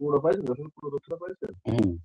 o novaismo, o produto novaismo. Hum.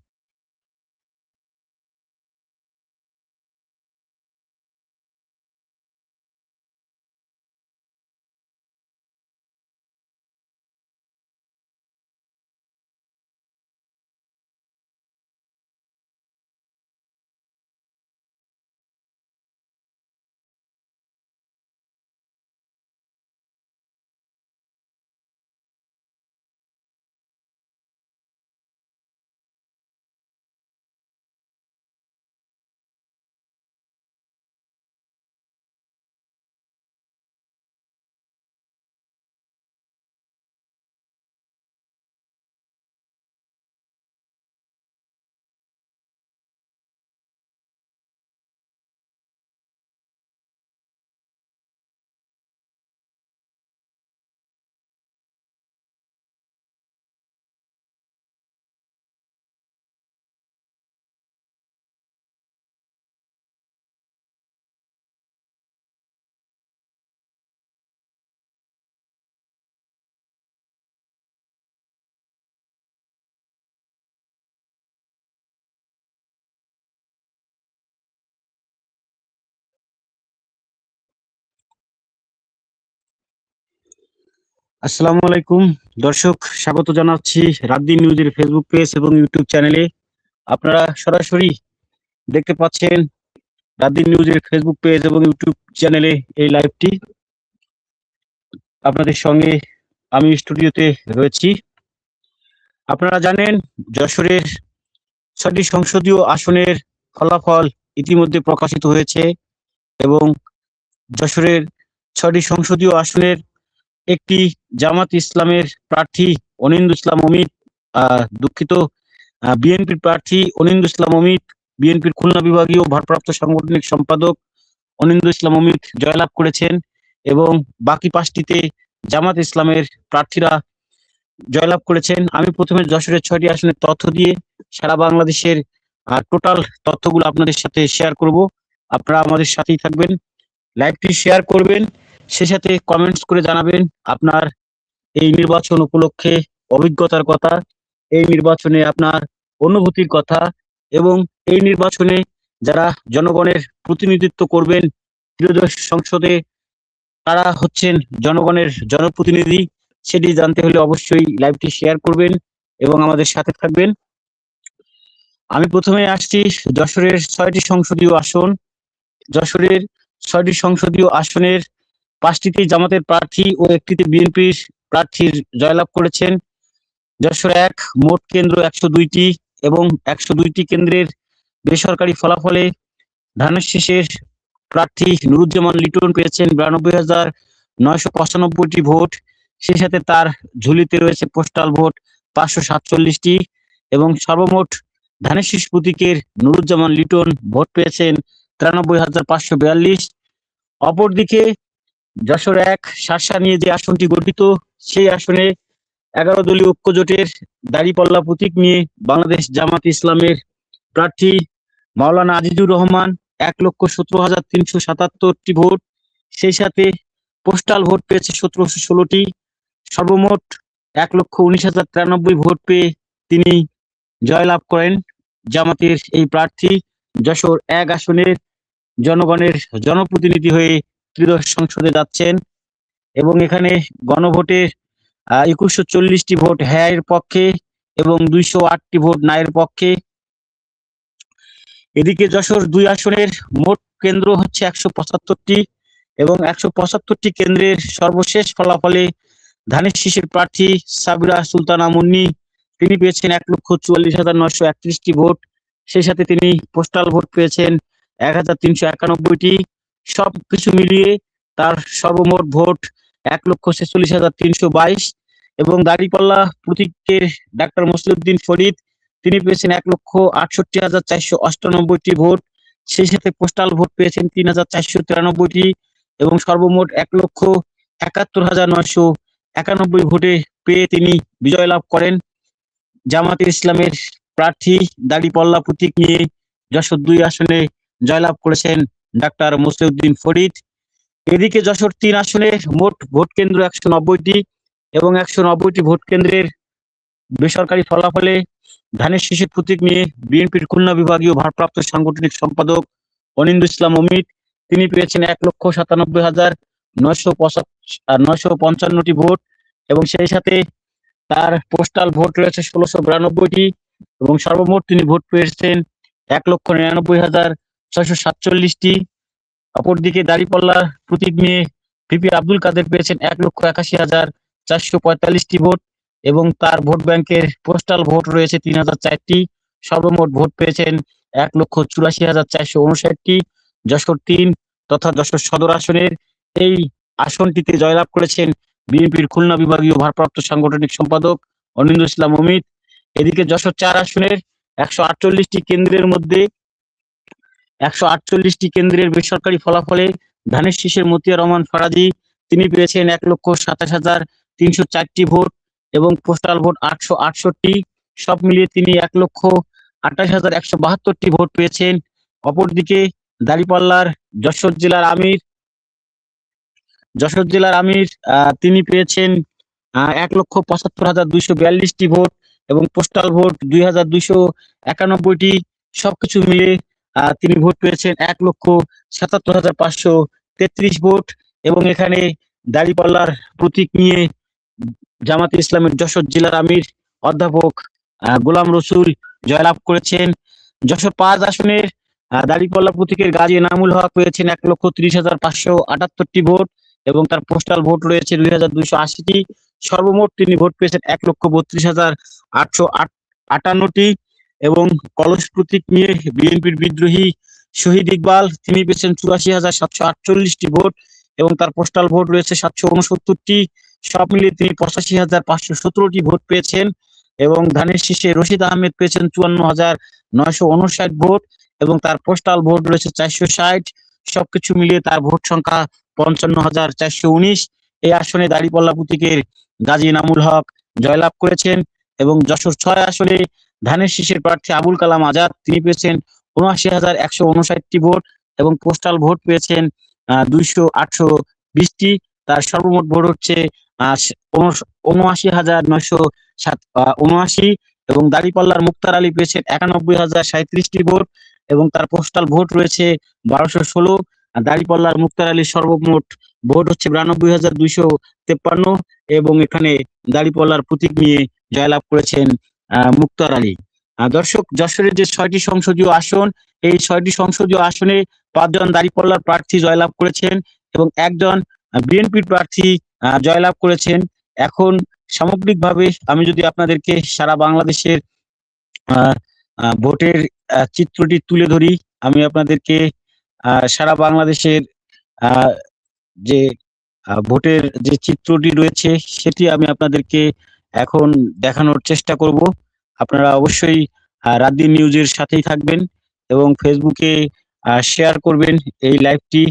আসসালামু আলাইকুম। দর্শক, স্বাগত জানাচ্ছি রাতদিন নিউজের ফেসবুক পেজ এবং ইউটিউব চ্যানেলে আপনারা সরাসরি দেখতে পাচ্ছেন রাতদিন নিউজের ফেসবুক পেজ এবং ইউটিউব চ্যানেলে এই লাইভটি আপনাদের সঙ্গে আমি স্টুডিওতে রয়েছি। আপনারা জানেন, যশোরের ছয়টি সংসদীয় আসনের ফলাফল ইতিমধ্যে প্রকাশিত হয়েছে এবং যশোরের ছয়টি সংসদীয় আসনের একটি জামাত ইসলামের প্রার্থী অনিন্দু ইসলাম অমিত দুঃখিত বিএনপির প্রার্থী অনিন্দু ইসলাম অমিত, বিএনপির খুলনা বিভাগীয় ভারপ্রাপ্ত সাংগঠনিক সম্পাদক অনিন্দু ইসলাম অমিত জয়লাভ করেছেন এবং বাকি পাঁচটিতে জামাত ইসলামের প্রার্থীরা জয়লাভ করেছেন। আমি প্রথমে যশোরের ছয়টি আসনের তথ্য দিয়ে সারা বাংলাদেশের টোটাল তথ্যগুলো আপনাদের সাথে শেয়ার করব। আপনারা আমাদের সাথেই থাকবেন। লাইভটি শেয়ার করবেন। সে সাথে কমেন্টস করে জানাবেন আপনার এই নির্বাচন উপলক্ষে অভিজ্ঞতার কথা, এই নির্বাচনে আপনার অনুভূতির কথা এবং এই নির্বাচনে যারা জনগণের প্রতিনিধিত্ব করবেন ত্রিদশ সংসদে তারা হচ্ছেন জনগণের জনপ্রতিনিধি, সেটি জানতে হলে অবশ্যই লাইভটি শেয়ার করবেন এবং আমাদের সাথে থাকবেন। আমি প্রথমে আসছি যশোরের ছয়টি সংসদীয় আসন। যশোরের ছয়টি সংসদীয় আসনের পাঁচটিতে জামাতের প্রার্থী ও একটিতে বিএনপির প্রার্থীর জয়লাভ করেছেন। যশোর এক, মোট কেন্দ্র একশো দুইটি এবং একশো দুইটি কেন্দ্রের বেসরকারি ফলাফলে ধানের শেষের প্রার্থী নুরুজ্জামান লিটন পেয়েছেন বিরানব্বই হাজার নয়শো পঁচানব্বইটি ভোট। সেই সাথে তার ঝুলিতে রয়েছে পোস্টাল ভোট পাঁচশো সাতচল্লিশটি এবং সর্বমোট ধানের শীষ প্রতীকের নুরুজ্জামান লিটন ভোট পেয়েছেন তিরানব্বই হাজার পাঁচশো বিয়াল্লিশ। অপরদিকে যশোর এক শাসা নিয়ে যে আসনটি গঠিত, সেই আসনে এগারো দলীয় ঐক্য জোটের দাড়িপাল্লা প্রতীক নিয়ে বাংলাদেশ জামাত ইসলামের প্রার্থী মাওলানা আজিজুর রহমান এক লক্ষ সতেরো হাজার তিনশো সাতাত্তরটি ভোট, সেই সাথে পোস্টাল ভোট পেয়েছে সতেরোশো ষোলোটি। সর্বমোট এক লক্ষ উনিশ হাজার তিরানব্বই ভোট পেয়ে তিনি জয়লাভ করেন জামাতের এই প্রার্থী। যশোর এক আসনের জনগণের জনপ্রতিনিধি হয়ে ত্রিদশ সংসদে যাচ্ছেন এবং এখানে গণভোটের একুশশো চল্লিশটি ভোট হ্যাঁ পক্ষে এবং দুইশো আটটি ভোট নায়ের পক্ষে। এদিকে যশোর দুই আসনের মোট কেন্দ্র হচ্ছে একশো পঁচাত্তরটি এবং একশো পঁচাত্তরটি কেন্দ্রের সর্বশেষ ফলাফলে ধানের শীষের প্রার্থী সাবিরা সুলতানা মুন্নি, তিনি পেয়েছেন এক লক্ষ চুয়াল্লিশ হাজার নয়শো একত্রিশটি ভোট। সেই সাথে তিনি পোস্টাল ভোট পেয়েছেন এক হাজার তিনশো একানব্বইটি। সব কিছু মিলিয়ে তার সর্বমোট ভোট এক লক্ষ ছেচল্লিশ হাজার তিনশো বাইশ এবং দাড়িপাল্লা প্রতীকের ডাক্তার মুসলিউদ্দিন ফরিদ, তিনি পেয়েছেন এক লক্ষ আটষট্টি হাজার চারশো অষ্টানব্বইটি ভোট। সেই সাথে পোস্টাল ভোট পেয়েছেন তিন হাজার চারশো তিরানব্বইটি এবং সর্বমোট এক লক্ষ একাত্তর হাজার নয়শো একানব্বই ভোটে পেয়ে তিনি বিজয় লাভ করেন। জামাতের ইসলামের প্রার্থী দাড়িপাল্লা প্রতীক নিয়ে যশোর দুই আসনে জয়লাভ করেছেন ডাক্তার মুসলিউদ্দিন ফরিদ। এদিকে যশোর তিন আসনে মোট ভোট কেন্দ্র একশো নব্বইটি এবং একশো নব্বইটি ভোট কেন্দ্রের বেসরকারি ফলাফলে ধানের শীষের প্রতীক নিয়ে বিএনপির খুলনা বিভাগীয় ভারপ্রাপ্ত সাংগঠনিক সম্পাদক অনিন্দু ইসলাম অমিত। তিনি পেয়েছেন এক লক্ষ সাতানব্বই হাজার নয়শো নয়শো পঞ্চান্নটি ভোট এবং সেই সাথে তার পোস্টাল ভোট রয়েছে ষোলোশো বিরানব্বইটি এবং সর্বমোট তিনি ভোট পেয়েছেন এক লক্ষ নিরানব্বই হাজার ছয়শো সাতচল্লিশটি অপরদিকে দাঁড়িপাল্লার প্রতীক নিয়ে পিপি আব্দুল কাদের পেয়েছেন এক লক্ষ একাশি হাজার চারশো পঁয়তাল্লিশটি ভোট এবং তার ভোট ব্যাংকের পোস্টাল ভোট রয়েছে তিন হাজার চারটি। সর্বমোট ভোট পেয়েছেন এক লক্ষ চুরাশি হাজার চারশো উনষাটটি। যশোর তিন তথা যশোর সদর আসনের এই আসনটিতে জয়লাভ করেছেন বিএনপির খুলনা বিভাগীয় ভারপ্রাপ্ত সাংগঠনিক সম্পাদক অনিন্দ ইসলাম অমিত। এদিকে যশোর চার আসনের একশো আটচল্লিশটি কেন্দ্রের মধ্যে একশো আটচল্লিশটি কেন্দ্রের বেসরকারি ফলাফলে ধানের শীষের মতিয়া রহমান ফরাজি তিনি পেয়েছেন এক লক্ষ সাতাশ হাজার তিনশো চারটি ভোট এবং পোস্টাল ভোট আটশো আটষট্টি। সব মিলিয়ে তিনি এক লক্ষ আঠাশ হাজার একশো বাহাত্তরটি ভোট পেয়েছেন। অপরদিকে দাঁড়িপাল্লার যশোর জেলার আমির, যশোর জেলার আমির তিনি পেয়েছেন এক লক্ষ পঁচাত্তর হাজার দুইশো বিয়াল্লিশটি ভোট এবং পোস্টাল ভোট দুই হাজার দুইশো একানব্বইটি। সবকিছু মিলে তিনি ভোট পেয়েছেন এক লক্ষ সাতাত্তর হাজার পাঁচশো তেত্রিশ ভোট এবং এখানে দাঁড়িপাল্লার প্রতীক নিয়ে জামাতে ইসলামের যশোর জেলার আমির অধ্যাপক গোলাম রসুল জয়লাভ করেছেন। যশোর পাঁচ আসনের দাঁড়িপাল্লা প্রতীকের গাজী এনামুল হক পেয়েছেন এক লক্ষ ত্রিশ হাজার পাঁচশো আটাত্তরটি ভোট এবং তার পোস্টাল ভোট রয়েছে দুই হাজার দুইশো আশিটি। সর্বমোট তিনি ভোট পেয়েছেন এক লক্ষ বত্রিশ হাজার আটশো আট- আটান্নটি। এবং কলস প্রতীক নিয়ে বিএনপির বিদ্রোহী শহীদ ইকবাল, তিনি পেয়েছেন চুরাশি হাজার সাতশো আটচল্লিশটি ভোট এবং তার পোস্টাল ভোট রয়েছে সাতশো উনসত্তরটি। সব মিলিয়ে তিনি পঁচাশি হাজার পাঁচশো সতেরোটি ভোট পেয়েছেন এবং ধানের শীষে রশিদ আহমেদ পেয়েছেন চুয়ান্ন হাজার নয়শো উনষাট ভোট এবং তার পোস্টাল ভোট রয়েছে চারশো ষাট। সবকিছু মিলিয়ে তার ভোট সংখ্যা পঞ্চান্ন হাজার চারশো উনিশ। এই আসনে দাঁড়িপাল্লা প্রতীকের গাজী নামুল হক জয়লাভ করেছেন। এবং যশোর ছয় আসনে ধানের শীষের প্রার্থী আবুল কালাম আজাদ, তিনি পেয়েছেন উনআশি হাজার একশো উনষাটটি ভোট এবং পোস্টাল ভোট পেয়েছেন দুইশো আটশো বিশটি। তার সর্বমোট ভোট হচ্ছে উনআশি হাজার নয়শো সাত উনআশি এবং দাঁড়িপাল্লার মুক্তার আলী পেয়েছেন একানব্বই হাজার সাঁত্রিশটি ভোট এবং তার পোস্টাল ভোট রয়েছে বারোশো ষোলো। দাঁড়িপাল্লার মুক্তার আলীর সর্বমোট ভোট হচ্ছে বিরানব্বই হাজার দুইশো তেপ্পান্ন এবং এখানে দাঁড়িপাল্লার প্রতীক নিয়ে জয়লাভ করেছেন মুক্তার আলী। দর্শক, যশোরের যে ছয়টি সংসদীয় আসন, এই ছয়টি সংসদীয় আসনে পাঁচজন দাঁড়িপাল্লার প্রার্থী জয়লাভ করেছেন এবং একজন বিএনপির প্রার্থী জয়লাভ করেছেন। এখন সামগ্রিকভাবে আমি যদি আপনাদেরকে সারা বাংলাদেশের ভোটের চিত্রটি তুলে ধরি, আমি আপনাদেরকে সারা বাংলাদেশের যে ভোটের যে চিত্রটি রয়েছে, সেটি আমি আপনাদেরকে এখন দেখানোর চেষ্টা করব। আপনারা অবশ্যই রাতদিন নিউজের সাথেই থাকবেন এবং ফেসবুকে শেয়ার করবেন এই লাইভটি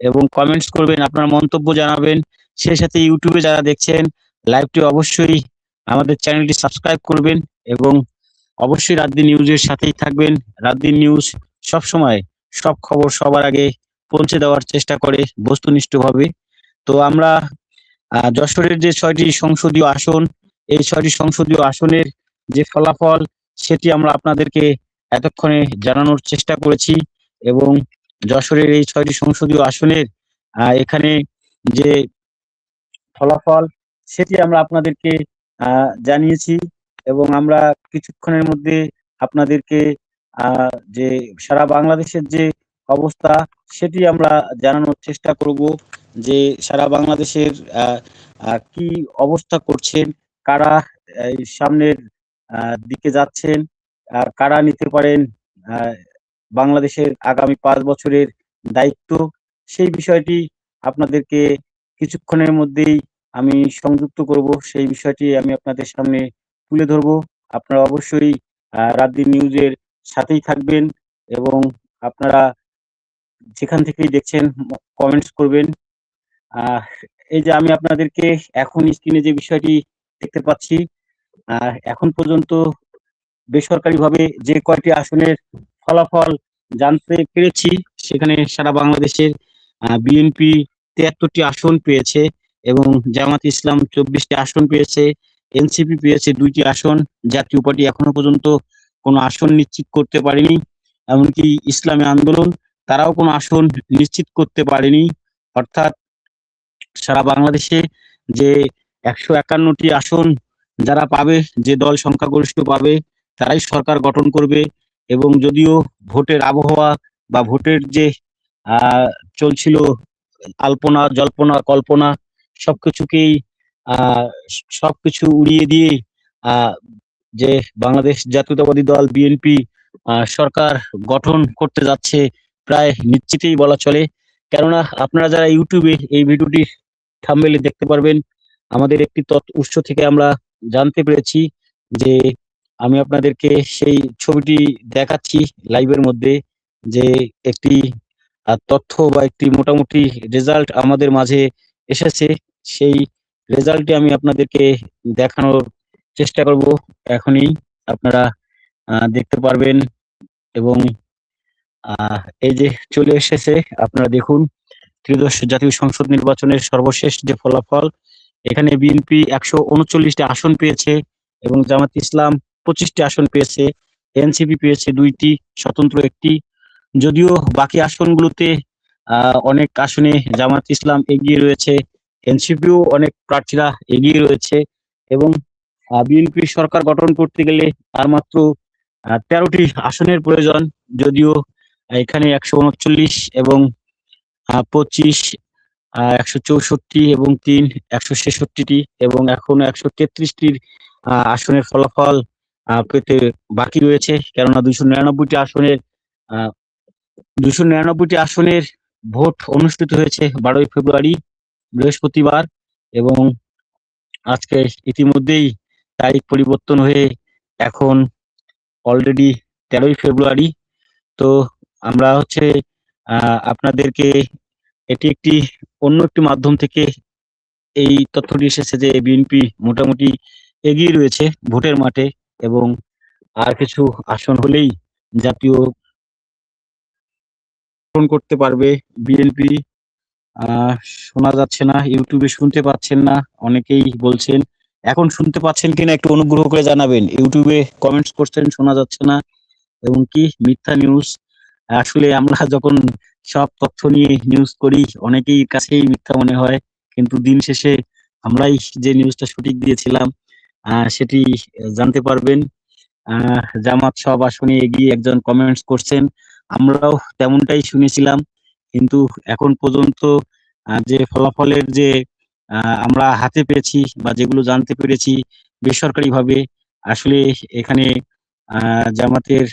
এবং কমেন্টস করবেন, আপনার মন্তব্য জানাবেন। সেই সাথে ইউটিউবে যারা দেখছেন লাইভটি অবশ্যই আমাদের চ্যানেলটি সাবস্ক্রাইব করবেন এবং অবশ্যই রাতদিন নিউজের সাথেই থাকবেন। রাতদিন নিউজ সব সময় সব খবর সবার আগে পৌঁছে দেওয়ার চেষ্টা করে, বস্তুনিষ্ঠভাবে। তো আমরা যশোরের যে ছয়টি সংসদীয় আসন এই ছয়টি সংসদীয় আসনের যে ফলাফল, সেটি আমরা আপনাদেরকে এতক্ষণে জানানোর চেষ্টা করেছি এবং যশোরের এই ছয়টি সংসদীয় আসনের এখানে যে ফলাফল, সেটি আমরা আপনাদেরকে জানিয়েছি এবং আমরা কিছুক্ষণের মধ্যে আপনাদেরকে যে সারা বাংলাদেশের যে অবস্থা, সেটি আমরা জানানোর চেষ্টা করব যে সারা বাংলাদেশের কি অবস্থা করছেন কারা, এই সামনের দিকে যাচ্ছেন কারা নিতে পারেন বাংলাদেশের আগামী পাঁচ বছরের দায়িত্ব, সেই বিষয়টি আপনাদেরকে কিছুক্ষণের মধ্যেই আমি সংযুক্ত করব। সেই বিষয়টি আমি আপনাদের সামনে তুলে ধরব। আপনারা অবশ্যই রাতদিন নিউজের সাথেই থাকবেন এবং আপনারা যেখান থেকেই দেখছেন কমেন্টস করবেন। এই যে আমি আপনাদেরকে এখন স্ক্রিনে যে বিষয়টি দেখতে পাচ্ছি। আহ, এখন পর্যন্ত বেসরকারিভাবে যে কয়টি আসনের ফলাফল জানতে পেরেছি সেখানে সারা বাংলাদেশের বিএনপি তিয়াত্তরটি আসন পেয়েছে এবং জামাত ইসলাম চব্বিশটি আসন পেয়েছে এনসিপি পেয়েছে দুইটি আসন জাতীয় পার্টি এখনও পর্যন্ত কোনো আসন নিশ্চিত করতে পারেনি এমনকি ইসলামী আন্দোলন তারাও কোনো আসন নিশ্চিত করতে পারেনি। অর্থাৎ সারা বাংলাদেশে যে একশো একান্নটি আসন যারা পাবে, যে দল সংখ্যাগরিষ্ঠ পাবে, তারাই সরকার গঠন করবে এবং যদিও ভোটের আবহাওয়া বা ভোটের যে চলছিল আলপনা, জল্পনা, কল্পনা, সবকিছুকেই সবকিছু উড়িয়ে দিয়ে যে বাংলাদেশ জাতীয়তাবাদী দল বিএনপি সরকার গঠন করতে যাচ্ছে প্রায় নিশ্চিতই বলা চলে। কেননা আপনারা যারা ইউটিউবে এই ভিডিওটি থাম্বনেলে দেখতে পারবেন আমাদের একটি উৎস থেকে আমরা জানতে পেরেছি যে আমি আপনাদেরকে সেই ছবিটি দেখাচ্ছি লাইভের মধ্যে যে একটি তথ্য বা একটি মোটামুটি রেজাল্ট আমাদের মাঝে এসেছে। সেই রেজাল্টটি আমি আপনাদেরকে দেখানোর চেষ্টা করব এখনই। আপনারা দেখতে পারবেন এবং এই যে চলে এসেছে, আপনারা দেখুন। ত্রিদশ জাতীয় সংসদ নির্বাচনের সর্বশেষ যে ফলাফল এখানে বিএনপি একশো উনচল্লিশটি আসন পেয়েছে এবং জামাত ইসলাম পঁচিশটি আসন পেয়েছে। এনসিপি পেয়েছে দুইটি, স্বতন্ত্র একটি। যদিও বাকি আসনগুলোতে অনেক আসনে জামাত ইসলাম এগিয়ে রয়েছে এনসিপিও অনেক প্রার্থীরা এগিয়ে রয়েছে এবং বিএনপি সরকার গঠন করতে গেলে তার মাত্র তেরোটি আসনের প্রয়োজন। যদিও এখানে একশো উনচল্লিশ এবং পঁচিশ একশো চৌষট্টি এবং তিন, একশো ছেষট্টিটি এবং এখনও একশো তেত্রিশটির আসনের ফলাফল পেতে বাকি রয়েছে। কেননা দুইশো নিরানব্বইটি আসনের দুইশো নিরানব্বইটি আসনের ভোট অনুষ্ঠিত হয়েছে বারোই ফেব্রুয়ারি, বৃহস্পতিবার এবং আজকে ইতিমধ্যেই তারিখ পরিবর্তন হয়ে এখন অলরেডি তেরোই ফেব্রুয়ারি। তো আমরা হচ্ছে আপনাদেরকে এটি একটি অন্য একটি মাধ্যম থেকে এই তথ্যটি এসেছে যে বিএনপি মোটামুটি এগিয়ে রয়েছে ভোটের মাঠে এবং আর কিছু আসন হলেই জাতীয় করতে পারবে বিএনপি শোনা যাচ্ছে না ইউটিউবে শুনতে পাচ্ছেন না, অনেকেই বলছেন। এখন শুনতে পাচ্ছেন কিনা একটু অনুগ্রহ করে জানাবেন। ইউটিউবে কমেন্টস করছেন, শোনা যাচ্ছে না। এবং কি? মিথ্যা নিউজ আসলে আমরা যখন সব তথ্য নিয়ে নিউজ করি। অনেকেই কাছেই মিথ্যা মনে হয়, কিন্তু দিন শেষে আমরাই যে নিউজটা সঠিক দিয়েছিলাম সেটি জানতে পারবেন। জামাত সব আসনে এগিয়ে একজন কমেন্টস করছেন। আমরাও তেমনটাই শুনেছিলাম, কিন্তু এখন পর্যন্ত যে ফলাফলের যে আমরা হাতে পেয়েছি বা যেগুলো জানতে পেরেছি বেসরকারি ভাবে আসলে এখানে জামাতের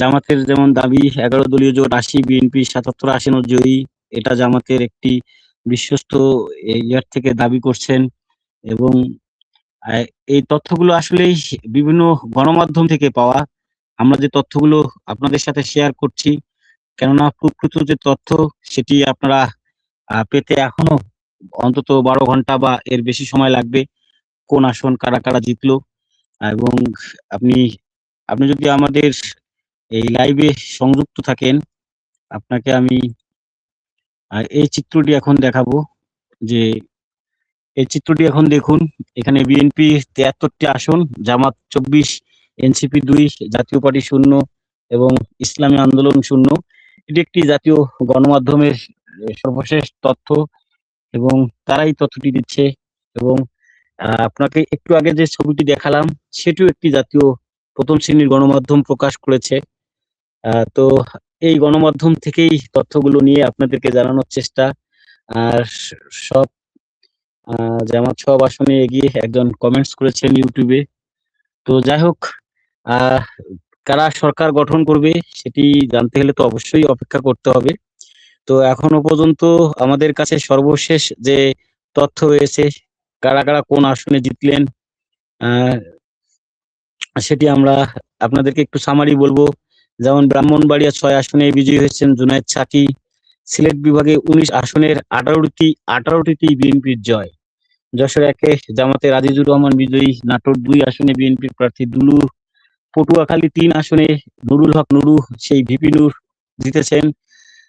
জামাতের যেমন দাবি, এগারো দলীয় জোট আশি বিএনপি সাতাত্তর আসন জয়ী। এটা জামাতের একটি বিশ্বস্ত ইয়ার থেকে দাবি করছেন এবং এই তথ্যগুলো আসলেই বিভিন্ন গণমাধ্যম থেকে পাওয়া। আমরা যে তথ্যগুলো আপনাদের সাথে শেয়ার করছি, কেননা প্রকৃত যে তথ্য সেটি আপনারা পেতে এখনও অন্তত বারো ঘণ্টা বা এর বেশি সময় লাগবে। কোন আসন, কারা কারা জিতলো? এবং আপনি আপনি যদি আমাদের এই লাইভে সংযুক্ত থাকেন। আপনাকে আমি এই চিত্রটি এখন দেখাবো যে, এই চিত্রটি এখন দেখুন, এখানে বিএনপি তিয়াত্তরটি আসন, জামাত চব্বিশ এনসিপি দুই, জাতীয় পার্টি শূন্য এবং ইসলামী আন্দোলন শূন্য। এটি একটি জাতীয় গণমাধ্যমের সর্বশেষ তথ্য এবং তারাই তথ্যটি দিচ্ছে এবং আপনাকে একটু আগে যে ছবিটি দেখালাম, সেটিও একটি জাতীয় প্রথম শ্রেণির গণমাধ্যম প্রকাশ করেছে। তো এই গণমাধ্যম থেকেই তথ্যগুলো নিয়ে আপনাদেরকে জানানোর চেষ্টা। আর সব জামাত সব আসনে এগিয়ে একজন কমেন্টস করেছেন ইউটিউবে তো যাই হোক কারা সরকার গঠন করবে সেটি জানতে হলে তো অবশ্যই অপেক্ষা করতে হবে। তো এখনও পর্যন্ত আমাদের কাছে সর্বশেষ যে তথ্য রয়েছে, কারা কারা কোন আসনে জিতলেন সেটি আমরা আপনাদেরকে একটু সামারি বলব। যেমন ব্রাহ্মণবাড়িয়া ছয় আসনে বিজয়ী হয়েছেন জুনায়েদ সাকি। সিলেট বিভাগে উনিশ আসনের আঠারোটি, আঠারোটিতেই বিএনপির জয়। যশোর একে জামাতে আজিজুর রহমান বিজয়ী, নাটোর দুই আসনে বিএনপির প্রার্থী দুলু। পটুয়াখালী তিন আসনে নুরুল হক নুরু, সেই ভিপি নূর জিতেছেন।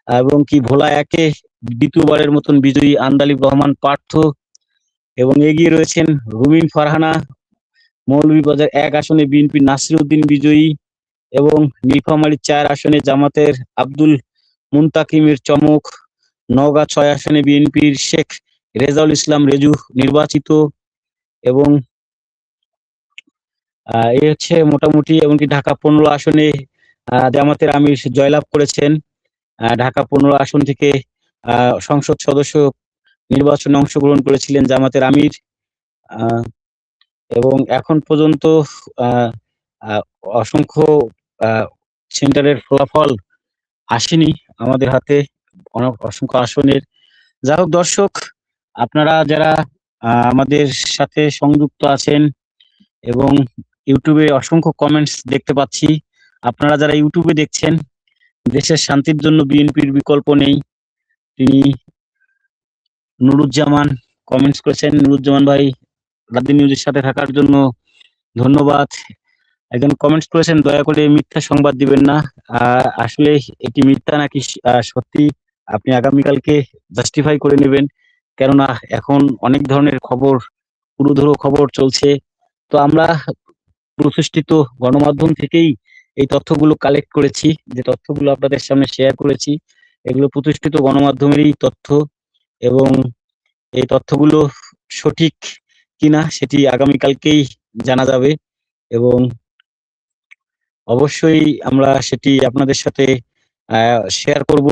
এবং কি ভোলা একে দ্বিতীয়বারের মতন বিজয়ী আন্দালিব রহমান পার্থ। এবং এগিয়ে রয়েছেন রুমিন ফারহানা। মৌলভীবাজার এক আসনে বিএনপি নাসিরউদ্দিন বিজয়ী। এবং নীলফামারী চার আসনে জামাতের আব্দুল মুন্তাকিমের চমক, নওগাঁ ছয় আসনে বিএনপির শেখ রেজাউল ইসলাম রেজু নির্বাচিত এবং এই হচ্ছে মোটামুটি এমনকি ঢাকা পনেরো আসনে জামাতের আমির জয়লাভ করেছেন। ঢাকা পনেরো আসন থেকে সংসদ সদস্য নির্বাচনে অংশগ্রহণ করেছিলেন জামাতের আমির। এবং এখন পর্যন্ত অসংখ্য সেন্টারের ফলাফল আসেনি আমাদের হাতে। অনেক অসংখ্য আসনের। যাই হোক দর্শক, আপনারা যারা আমাদের সাথে সংযুক্ত আছেন এবং ইউটিউবে অসংখ্য কমেন্টস দেখতে পাচ্ছি, আপনারা যারা ইউটিউবে দেখছেন, দেশের শান্তির জন্য বিএনপির বিকল্প নেই। তিনি নুরুজ্জামান কমেন্টস করেছেন। নুরুজ্জামান ভাই রাদ্দি নিউজের সাথে থাকার জন্য ধন্যবাদ। একজন কমেন্টস করেছেন, দয়া করে মিথ্যা সংবাদ দিবেন না। আসলে এটি মিথ্যা নাকি সত্যি? আপনি আগামীকালকে জাস্টিফাই করে নেবেন। কেননা এখন অনেক ধরনের খবর পুরোধরো খবর চলছে। তো আমরা প্রতিষ্ঠিত গণমাধ্যম থেকেই এই তথ্যগুলো কালেক্ট করেছি। যে তথ্যগুলো আপনাদের সামনে শেয়ার করেছি, এগুলো প্রতিষ্ঠিত গণমাধ্যমেরই তথ্য এবং এই তথ্যগুলো সঠিক কিনা সেটি আগামীকালকেই জানা যাবে এবং অবশ্যই আমরা সেটি আপনাদের সাথে শেয়ার করব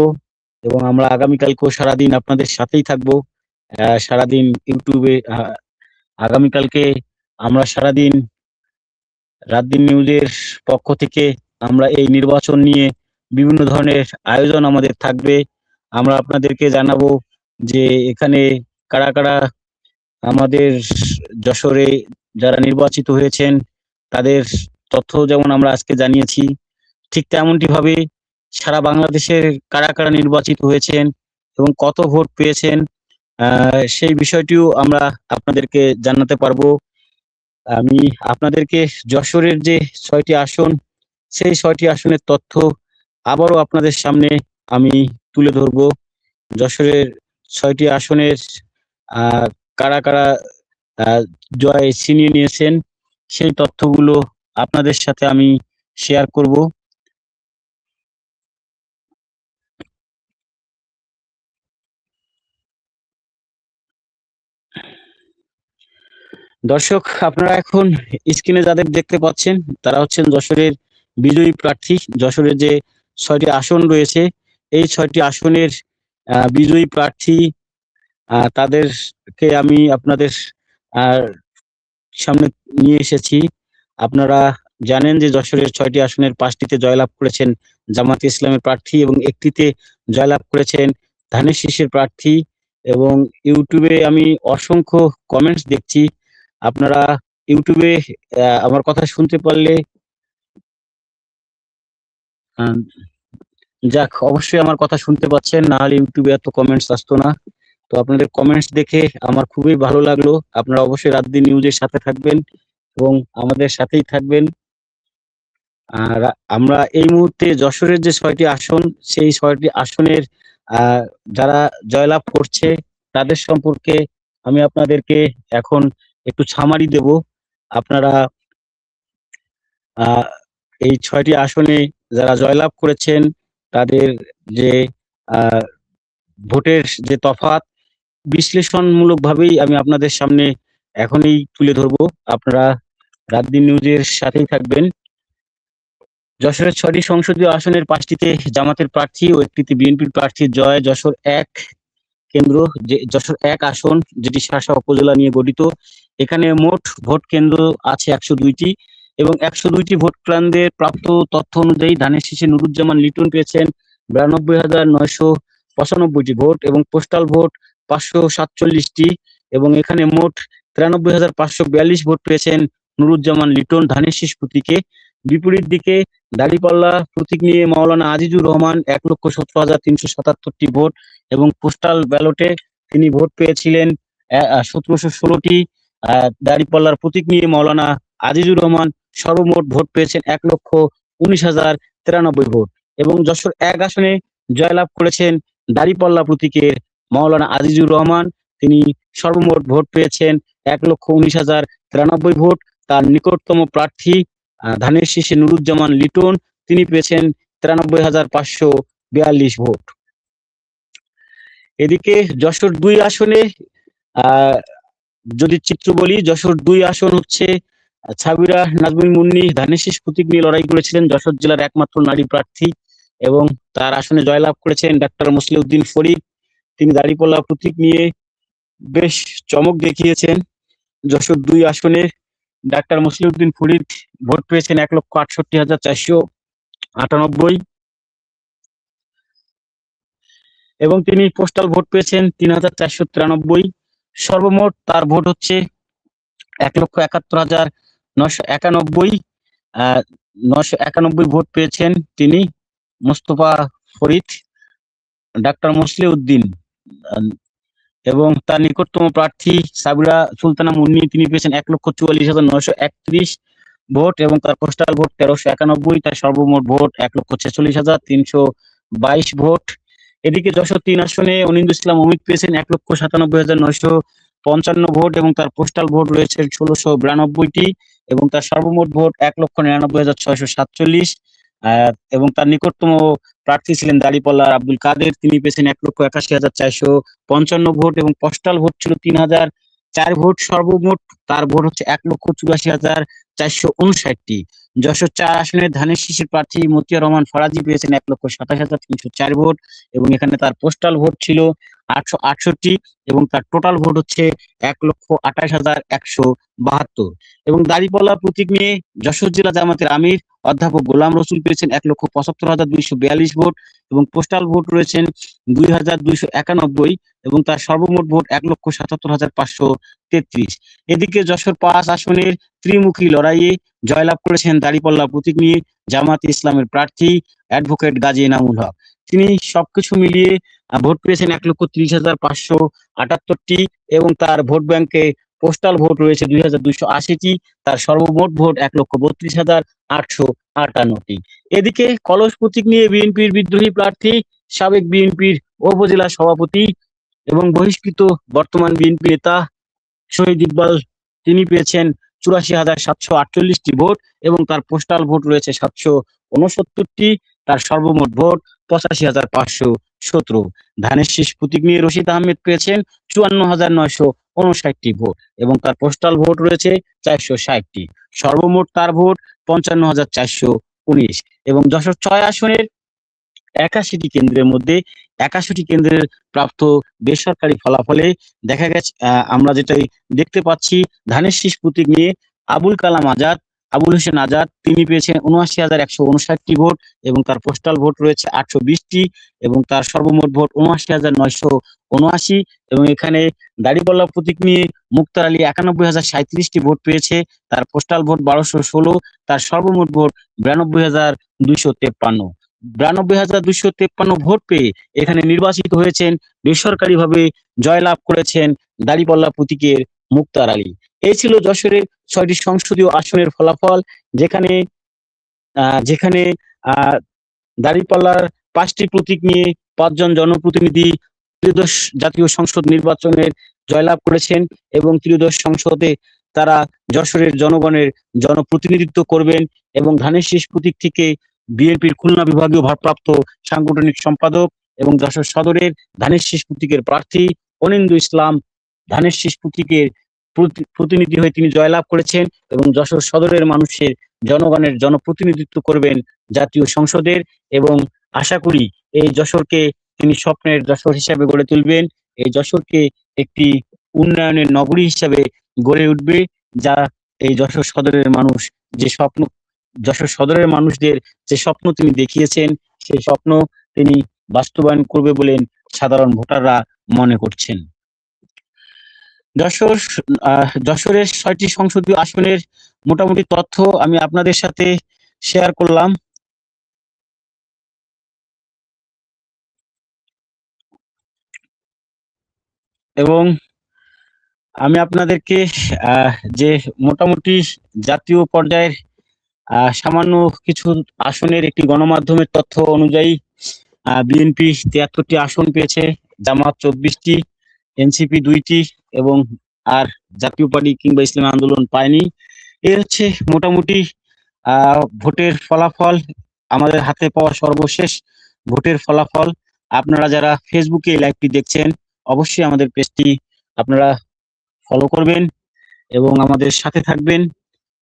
এবং আমরা আগামীকালকেও সারাদিন আপনাদের সাথেই থাকব। সারাদিন ইউটিউবে আগামীকালকে আমরা সারাদিন রাতদিন নিউজের পক্ষ থেকে আমরা এই নির্বাচন নিয়ে বিভিন্ন ধরনের আয়োজন আমাদের থাকবে। আমরা আপনাদেরকে জানাব যে এখানে কারা কারা আমাদের যশোরে যারা নির্বাচিত হয়েছেন, তাদের তথ্য যেমন আমরা আজকে জানিয়েছি, ঠিক তেমনটি ভাবে সারা বাংলাদেশের কারা কারা নির্বাচিত হয়েছেন এবং কত ভোট পেয়েছেন সেই বিষয়টিও আমরা আপনাদেরকে জানাতে পারব। আমি আপনাদেরকে যশোরের যে ছয়টি আসন, সেই ছয়টি আসনের তথ্য আবারও আপনাদের সামনে আমি তুলে ধরবো। যশোরের ছয়টি আসনের কারা কারা জয় ছিনিয়ে নিয়েছেন, সেই তথ্যগুলো আপনাদের সাথে আমি শেয়ার করব। দর্শক, আপনারা এখন স্ক্রিনে যাদের দেখতে পাচ্ছেন, তারা হচ্ছেন যশোরের বিজয়ী প্রার্থী। যশোরের যে ছয়টি আসন রয়েছে, এই ছয়টি আসনের বিজয়ী প্রার্থী তাদেরকে আমি আপনাদের সামনে নিয়ে এসেছি। আপনারা জানেন যে যশোরের ছয়টি আসনের পাঁচটিতে জয়লাভ করেছেন জামাত ইসলামের প্রার্থী এবং একটিতে জয়লাভ করেছেন ধানের শীষের প্রার্থী এবং ইউটিউবে আমি অসংখ্য কমেন্টস দেখছি। আপনারা ইউটিউবে আমার কথা শুনতে পারলে যাক, অবশ্যই আমার কথা শুনতে পাচ্ছেন, না হলে ইউটিউবে এত কমেন্টস আসতো না। তো আপনাদের কমেন্টস দেখে আমার খুবই ভালো লাগল। আপনারা অবশ্যই রাত দিন নিউজের সাথে থাকবেন। এবং আমাদের সাথেই থাকবেন। আর আমরা এই মুহূর্তে যশোরের যে ছয়টি আসন, সেই ছয়টি আসনের যারা জয়লাভ করছে, তাদের সম্পর্কে আমি আপনাদেরকে এখন একটু ছামারি দেব। আপনারা এই ছয়টি আসনে যারা জয়লাভ করেছেন, তাদের যে ভোটের যে তফাত বিশ্লেষণমূলক ভাবেই আমি আপনাদের সামনে এখনই তুলে ধরবো। আপনারা রাত দিন নিউজের সাথেই থাকবেন। যশোরের ছয়টি সংসদীয় আসনের পাঁচটিতে জামাতের প্রার্থী ও একটিতে বিএনপির প্রার্থী জয় যশোর এক কেন্দ্র, যে যশোর এক আসন, যেটি শাসা উপজেলা নিয়ে গঠিত। এখানে মোট ভোট কেন্দ্র আছে একশো দুইটি এবং একশো দুইটি ভোট কেন্দ্রের প্রাপ্ত তথ্য অনুযায়ী ধানের শীষে নুরুজ্জামান লিটন পেয়েছেন বিরানব্বই হাজার নয়শো পঁচানব্বইটি ভোট এবং পোস্টাল ভোট পাঁচশো সাতচল্লিশটি এবং এখানে মোট তিরানব্বই হাজার পাঁচশো বিয়াল্লিশ ভোট পেয়েছেন নুরুজ্জামান লিটন ধানের শীষ প্রতীকে বিপরীত দিকে দাড়িপাল্লা প্রতীক নিয়ে মাওলানা আজিজুর রহমান এক লক্ষ সতেরো হাজার তিনশো সাতাত্তরটি ভোট এবং পোস্টাল ব্যালটে তিনি ভোট পেয়েছিলেন সতেরোশো ষোলোটি দাড়িপাল্লার প্রতীক নিয়ে মাওলানা আজিজুর রহমান সর্বমোট ভোট পেয়েছেন এক লক্ষ উনিশ হাজার তিরানব্বই ভোট এবং যশোর এক আসনে জয়লাভ করেছেন দাড়িপাল্লা প্রতীকের মাওলানা আজিজুর রহমান। তিনি সর্বমোট ভোট পেয়েছেন এক লক্ষ উনিশ হাজার তিরানব্বই ভোট তার নিকটতম প্রার্থী ধানের শীষে নুরুজ্জামান লিটন। তিনি পেয়েছেন তিরানব্বই হাজার পাঁচশো বিয়াল্লিশ ভোট। এদিকে যশোর দুই আসনে যদি চিত্র বলি, যশোর দুই আসন হচ্ছে ছাবিরা, নাজমুল মুন্নি, ধানের শীষ প্রতীক নিয়ে লড়াই করেছিলেন যশোর জেলার একমাত্র নারী প্রার্থী এবং তার আসনে জয়লাভ করেছেন ডাক্তার মুসলিউদ্দিন ফরিদ। তিনি দাড়িপাল্লা প্রতীক নিয়ে বেশ চমক দেখিয়েছেন যশোর দুই আসনে। ডাক্তার মুসলিউদ্দিন ফরিদ ভোট পেয়েছেন এক লক্ষ আটষট্টি হাজার চারশো আটানব্বই। এবং তিনি পোস্টাল ভোট পেয়েছেন তিন হাজার চারশো তিরানব্বই। সর্বমোট তার ভোট হচ্ছে এক লক্ষ একাত্তর হাজার নশো একানব্বই। নশো একানব্বই ভোট পেয়েছেন তিনি, মোস্তফা ফরিদ, ডাক্তার মুসলিউদ্দিন এবং তার নিকটতম প্রার্থী সাবিরা সুলতানা মুন্নি। তিনি পেয়েছেন এক লক্ষ চুয়াল্লিশ হাজার নয়শো একত্রিশ ভোট এবং তার পোস্টাল ভোট তেরোশো একানব্বই। তার সর্বমোট ভোট এক লক্ষ ছেচল্লিশ হাজার তিনশো বাইশ ভোট। এদিকে যশোর তিন আসনে অনিন্দু ইসলাম অমিত পেয়েছেন এক লক্ষ সাতানব্বই হাজার নয়শো পঞ্চান্ন ভোট এবং তার পোস্টাল ভোট রয়েছে ষোলোশো বিরানব্বইটি এবং তার সর্বমোট ভোট এক লক্ষ নিরানব্বই হাজার ছয়শো সাতচল্লিশ। এবং তার নিকটতম প্রার্থী ছিলেন দাড়িপাল্লার আব্দুল কাদের। তিনি পেয়েছেন এক লক্ষ একাশি হাজার চারশো পঞ্চান্ন ভোট এবং পোস্টাল ভোট ছিল তিন হাজার চার ভোট সর্বমোট। তার ভোট হচ্ছে এক লক্ষ চুরাশি হাজার চারশো উনষাটটি। যশোর চার আসনের ধানের শীষের প্রার্থী মতিয়া রহমান ফরাজি পেয়েছেন এক লক্ষ সাতাশ হাজার তিনশো চার ভোট এবং এখানে তার পোস্টাল ভোট ছিল আটশো আটষট্টি এবং তার টোটাল ভোট হচ্ছে এক লক্ষ আঠাশ হাজার একশো বাহাত্তর। এবং দাড়িপাল্লা প্রতীক নিয়ে যশোর জেলা জামাতের আমির অধ্যাপক গোলাম রসুল পেয়েছেন এক লক্ষ পঁচাত্তর হাজার দুইশো বিয়াল্লিশ ভোট এবং পোস্টাল ভোট রয়েছেন দুই হাজার দুইশো একানব্বই এবং তার সর্বমোট ভোট এক লক্ষ সাতাত্তর হাজার পাঁচশো তেত্রিশ। এদিকে যশোর পাঁচ আসনের ত্রিমুখী লড়াইয়ে জয়লাভ করেছেন দাড়িপাল্লা প্রতীক নিয়ে জামাত ইসলামের প্রার্থী অ্যাডভোকেট গাজী এনামুল হক। তিনি সবকিছু মিলিয়ে ভোট পেয়েছেন এক লক্ষ ত্রিশ হাজার পাঁচশো আটাত্তরটি এবং তার ভোট ব্যাংকে পোস্টাল ভোট রয়েছে দুই হাজার দুইশো আশিটি। তার সর্বমোট ভোট এক লক্ষ বত্রিশ হাজার আটশো আটান্নটি। এদিকে কলস প্রতীক নিয়ে বিএনপির বিদ্রোহী প্রার্থী, সাবেক বিএনপির উপজেলা সভাপতি এবং বহিষ্কৃত বর্তমান বিএনপি নেতা শহীদ ইকবাল, তিনি পেয়েছেন চুরাশি হাজার সাতশো আটচল্লিশটি ভোট এবং তার পোস্টাল ভোট রয়েছে সাতশো উনসত্তরটি। তার সর্বমোট ভোট পঁচাশি হাজার পাঁচশো সতেরো। ধানের শীষ প্রতীক নিয়ে রশিদ আহমেদ পেয়েছেন চুয়ান্ন হাজার নয়শো উনষাটটি ভোট এবং তার পোস্টাল ভোট রয়েছে চারশো ষাটটি। সর্বমোট তার ভোট পঞ্চান্ন হাজার চারশো উনিশ এবং যশোর ছয় আসনের একাশিটি কেন্দ্রের মধ্যে একাশিটি কেন্দ্রের প্রাপ্ত বেসরকারি ফলাফলে দেখা গেছে আমরা যেটাই দেখতে পাচ্ছি, ধানের শীষ প্রতীক নিয়ে আবুল কালাম আজাদ, আবুল হোসেন আজাদ, তিনি পেয়েছেন উনআশি হাজার একশো উনষাটটি ভোট এবং তার পোস্টাল ভোট রয়েছে আটশো বিশটি এবং তার সর্বমোট ভোট উনআশি হাজার নয়শো উনআশি এবং এখানে দাড়িপাল্লা প্রতীক নিয়ে মুক্তার আলী একানব্বই হাজার সাঁত্রিশটি ভোট পেয়েছে, তার পোস্টাল ভোট বারোশো ষোলো, তার সর্বমোট ভোট বিরানব্বই হাজার দুইশো তেপ্পান্ন। বিরানব্বই হাজার দুইশো তেপ্পান্ন ভোট পেয়ে এখানে নির্বাচিত হয়েছেন, বেসরকারিভাবে জয়লাভ করেছেন দাড়িপাল্লা প্রতীকের মুক্তার আলী। এই ছিল যশোরের ছয়টি সংসদীয় আসনের ফলাফল, যেখানে যেখানে দাড়িপাল্লার পাঁচটি প্রতীক নিয়ে পাঁচজন জনপ্রতিনিধি ত্রিদশ জাতীয় সংসদ নির্বাচনের জয়লাভ করেছেন এবং ত্রিদশ সংসদে তারা যশোরের জনগণের জনপ্রতিনিধিত্ব করবেন এবং ধানের শীষ প্রতীক থেকে বিএনপির খুলনা বিভাগীয় ভারপ্রাপ্ত সাংগঠনিক সম্পাদক এবং যশোর সদরের ধানের শীষ প্রতীকের প্রার্থী অনিন্দু ইসলাম ধানের শীষ প্রতীকের প্রতি- প্রতিনিধি হয়ে তিনি জয়লাভ করেছেন এবং যশোর সদরের মানুষের জনগণের জনপ্রতিনিধিত্ব করবেন জাতীয় সংসদের এবং আশা করি এই যশোরকে তিনি স্বপ্নের যশোর হিসাবে গড়ে তুলবেন। এই যশোরকে একটি উন্নয়নের নগরী হিসাবে গড়ে উঠবে যা এই যশোর সদরের মানুষ যে স্বপ্ন যশোর সদরের মানুষদের যে স্বপ্ন তিনি দেখিয়েছেন, সেই স্বপ্ন তিনি বাস্তবায়ন করবে বলেন সাধারণ ভোটাররা মনে করছেন। যশোর যশোরের ছয়টি সংসদীয় আসনের মোটামুটি তথ্য আমি আপনাদের সাথে শেয়ার করলাম। এবং আমি আপনাদেরকে যে মোটামুটি জাতীয় পর্যায়ের সামান্য কিছু আসনের একটি গণমাধ্যমের তথ্য অনুযায়ী বিএনপি তিয়াত্তরটি আসন পেয়েছে, জামাত চব্বিশটি, এনসিপি দুইটি এবং আর জাতীয় পার্টি কিংবা ইসলামী আন্দোলন পায়নি। এ হচ্ছে মোটামুটি ভোটের ফলাফল, আমাদের হাতে পাওয়া সর্বশেষ ভোটের ফলাফল। আপনারা যারা ফেসবুকে এই লাইভটি দেখছেন, অবশ্যই আমাদের পেজটি আপনারা ফলো করবেন এবং আমাদের সাথে থাকবেন।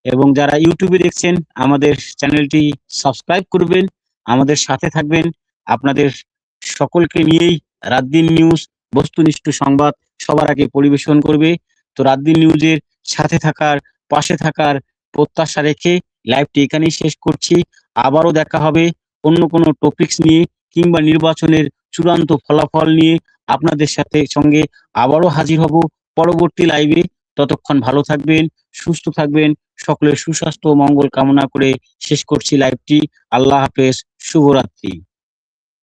এবং যারা ইউটিউবে দেখছেন, আমাদের চ্যানেলটি সাবস্ক্রাইব করবেন, আমাদের সাথে থাকবেন। আপনাদের সকলকে নিয়েই রাত দিন নিউজ, বস্তুনিষ্ঠ সংবাদ সবার আগে পরিবেশন করবে। তো রাত দিন নিউজের সাথে থাকার, পাশে থাকার প্রত্যাশা রেখে লাইভটি এখানেই শেষ করছি। আবারও দেখা হবে অন্য কোনো টপিকস নিয়ে কিংবা নির্বাচনের চূড়ান্ত ফলাফল নিয়ে। আপনাদের সাথে সঙ্গে আবারও হাজির হব পরবর্তী লাইভে ততক্ষণ ভালো থাকবেন, সুস্থ থাকবেন, সকলের সুস্বাস্থ্য মঙ্গল কামনা করে শেষ করছি লাইভটি আল্লাহ হাফেজ, শুভরাত্রি।